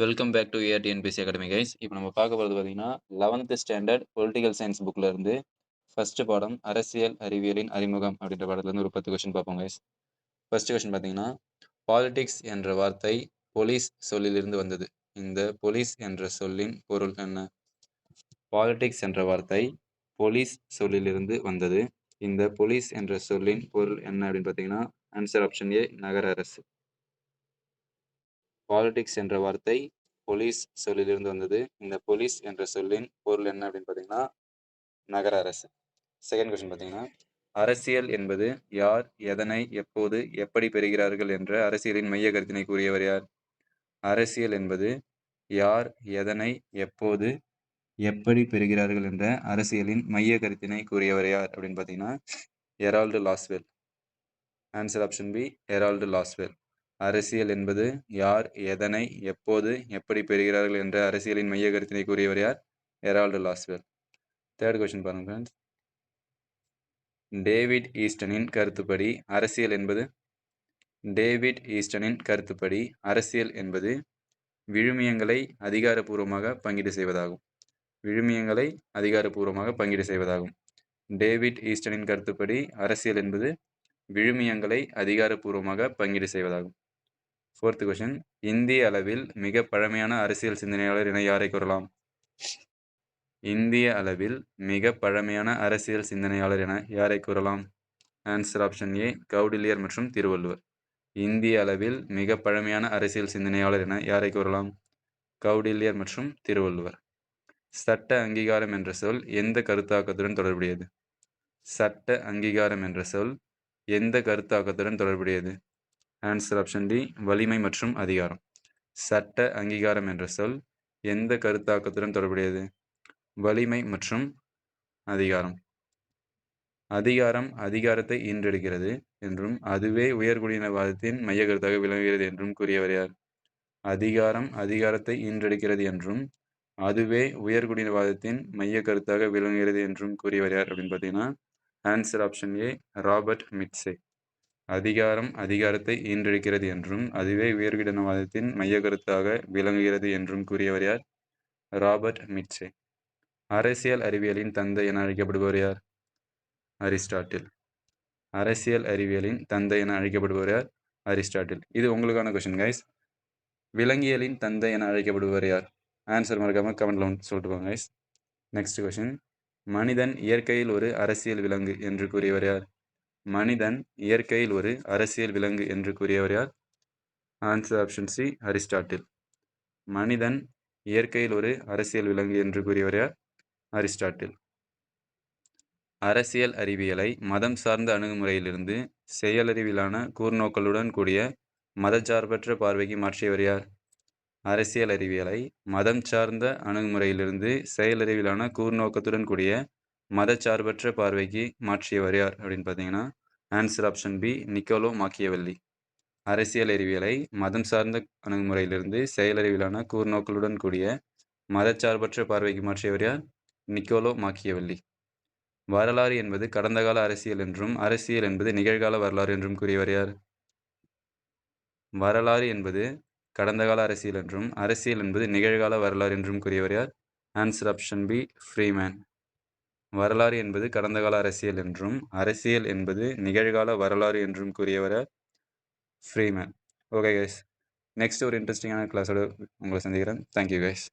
Welcome back to AR TNPSC academy guys இப்போ நம்ம பார்க்க போகிறது பார்த்தீங்கன்னா லெவன்த் ஸ்டாண்டர்ட் பொலிட்டிக்கல் சயின்ஸ் புக்கில் இருந்து ஃபர்ஸ்ட் பாடம் அரசியல் அறிவியலின் அறிமுகம் அப்படின்ற பாடத்துலேருந்து ஒரு பத்து கொஷின் பார்ப்போம் கைஸ் ஃபர்ஸ்ட் கொஷின் பார்த்தீங்கன்னா பாலிடிக்ஸ் என்ற வார்த்தை போலீஸ் சொல்லிலிருந்து வந்தது. இந்த போலீஸ் என்ற சொல்லின் பொருள் என்ன? பாலிடிக்ஸ் என்ற வார்த்தை போலீஸ் சொல்லிலிருந்து வந்தது. இந்த போலீஸ் என்ற சொல்லின் பொருள் என்ன அப்படின்னு பார்த்தீங்கன்னா ஆன்சர் ஆப்ஷன் ஏ நகர அரசு. பாலிடிக்ஸ் என்ற வார்த்தை போலீஸ் சொல்லிலிருந்து வந்தது. இந்த போலீஸ் என்ற சொல்லின் பொருள் என்ன அப்படின்னு பார்த்தீங்கன்னா நகர அரசு. செகண்ட் கொஸ்டின் பார்த்தீங்கன்னா அரசியல் என்பது யார் எதனை எப்போது எப்படி பெறுகிறார்கள் என்ற அரசியலின் மைய கருத்தினை கூறியவர் யார்? அரசியல் என்பது யார் எதனை எப்போது எப்படி பெறுகிறார்கள் என்ற அரசியலின் மைய கருத்தினை கூறியவர் யார் அப்படின்னு பார்த்தீங்கன்னா Harold Lasswell. Answer option B Harold Lasswell. அரசியல் என்பது யார் எதனை எப்போது எப்படி பெறுகிறார்கள் என்ற அரசியலின் மைய கருத்தினை கூறியவர் யார்? Harold Lasswell. தேர்ட் கொஸ்டின் பாருங்க ஃப்ரெண்ட்ஸ் டேவிட் ஈஸ்டனின் கருத்துப்படி அரசியல் என்பது? டேவிட் ஈஸ்டனின் கருத்துப்படி அரசியல் என்பது விழுமியங்களை அதிகாரப்பூர்வமாக பங்கீடு செய்வதாகும். விழுமியங்களை அதிகாரப்பூர்வமாக பங்கீடு செய்வதாகும். டேவிட் ஈஸ்டனின் கருத்துப்படி அரசியல் என்பது விழுமியங்களை அதிகாரப்பூர்வமாக பங்கீடு செய்வதாகும். ஃபோர்த்து கொஷின் இந்திய அளவில் மிக பழமையான அரசியல் சிந்தனையாளர் என யாரை கூறலாம்? இந்திய அளவில் மிக பழமையான அரசியல் சிந்தனையாளர் என யாரை கூறலாம்? ஆன்சர் ஆப்ஷன் ஏ கௌடில்யர் மற்றும் திருவள்ளுவர். இந்திய அளவில் மிக பழமையான அரசியல் சிந்தனையாளர் என யாரை கூறலாம்? கௌடில்யர் மற்றும் திருவள்ளுவர். சட்ட அங்கீகாரம் என்ற சொல் எந்த கருத்தாக்கத்துடன் தொடர்புடையது? சட்ட அங்கீகாரம் என்ற சொல் எந்த கருத்தாக்கத்துடன் தொடர்புடையது? ஆன்சர் ஆப்ஷன் டி வலிமை மற்றும் அதிகாரம். சட்ட அங்கீகாரம் என்ற சொல் எந்த கருத்தாக்கத்துடன் தொடர்புடையது? வலிமை மற்றும் அதிகாரம். அதிகாரம் அதிகாரத்தை ஈன்றெடுக்கிறது என்றும் அதுவே உயர்குடியினவாதத்தின் மைய கருத்தாக விளங்குகிறது என்றும் கூறியவர் யார்? அதிகாரம் அதிகாரத்தை ஈன்றெடுக்கிறது என்றும் அதுவே உயர்குடியினவாதத்தின் மைய கருத்தாக விளங்குகிறது என்றும் கூறியவர் யார் அப்படின்னு பார்த்தீங்கன்னா answer option A Robert Michels அதிகாரம் அதிகாரத்தை ஈன்றெடுக்கிறது என்றும் அதுவே உயர்கிடனவாதத்தின் மைய கருத்தாக விளங்குகிறது என்றும் கூறியவர் யார்? Robert Michels. அரசியல் அறிவியலின் தந்தை என அழைக்கப்படுபவர் யார்? அரிஸ்டாட்டில். அரசியல் அறிவியலின் தந்தை என அழைக்கப்படுபவர் யார்? அரிஸ்டாட்டில். இது உங்களுக்கான கொஸ்டின் கைஸ் விலங்கியலின் தந்தை என அழைக்கப்படுபவர் யார்? ஆன்சர் மறக்காமல் கமெண்ட்ல சொல்லிட்டு போங்க கைஸ் நெக்ஸ்ட் கொஸ்டின் மனிதன் இயற்கையில் ஒரு அரசியல் விலங்கு என்று கூறியவர் யார்? மனிதன் இயற்கையில் ஒரு அரசியல் விலங்கு என்று கூறியவர் யார்? ஆன்சர் ஆப்ஷன் சி அரிஸ்டாட்டில் மனிதன் இயற்கையில் ஒரு அரசியல் விலங்கு என்று கூறியவர் யார்? அரிஸ்டாட்டில் அரசியல் அறிவியலை மதம் சார்ந்த அணுகுமுறையிலிருந்து செயலறிவிலான கூர்நோக்களுடன் கூடிய மதச்சார்பற்ற பார்வைக்கு மாற்றியவர் யார்? அரசியல் அறிவியலை மதம் சார்ந்த அணுகுமுறையிலிருந்து செயலறிவிலான கூர்நோக்கத்துடன் கூடிய மதச்சார்பற்ற பார்வைக்கு மாற்றியவர் யார் அப்படின்னு பார்த்தீங்கன்னா answer option B Niccolo Machiavelli. அரசியல் அறிவியலை மதம் சார்ந்த அணுகுமுறையிலிருந்து செயலறிவிலான கூர்நோக்களுடன் கூடிய மதச்சார்பற்ற பார்வைக்கு மாற்றியவர் யார்? Niccolo Machiavelli. வரலாறு என்பது கடந்த கால அரசியல் என்றும் அரசியல் என்பது நிகழ்கால வரலாறு என்றும் கூறியவர் யார்? வரலாறு என்பது கடந்த கால அரசியல் என்றும் அரசியல் என்பது நிகழ்கால வரலாறு என்றும் கூறியவர் யார்? ஆன்சர் ஆப்ஷன் பி ஃப்ரீமேன் வரலாறு என்பது கடந்த கால அரசியல் என்றும் அரசியல் என்பது நிகழ்கால வரலாறு என்றும் கூறியவர ஃப்ரீமேன். ஓகே கைஸ் நெக்ஸ்ட் ஒரு இன்ட்ரெஸ்டிங்கான கிளாஸோட உங்களை சந்திக்கிறேன். Thank you guys